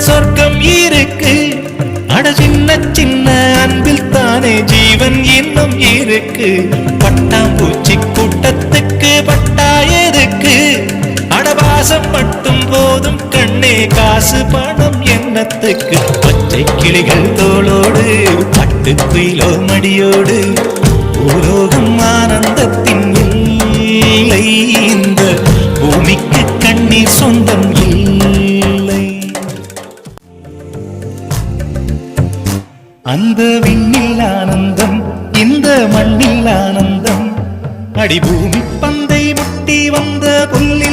சொர்க்கம் இருக்கு. அட சின்ன சின்ன அன்பில் தானே ஜீவன் இன்னும் இருக்கு. பட்டாம்பூச்சி கூட்டத்துக்கு பட்டா எதுக்கு? அடவாசம் மட்டும் போதும் கண்ணே காசு பணம் எண்ணத்துக்கு. பச்சை கிளிகள் தோளோடு பட்டு குயிலோ மடியோடு. பூலோகம் ஆனந்தத்தின் அந்த விண்ணில் ஆனந்தம் இந்த மண்ணில் ஆனந்தம். அடிபூமி பந்தை முட்டி வந்த புள்ளி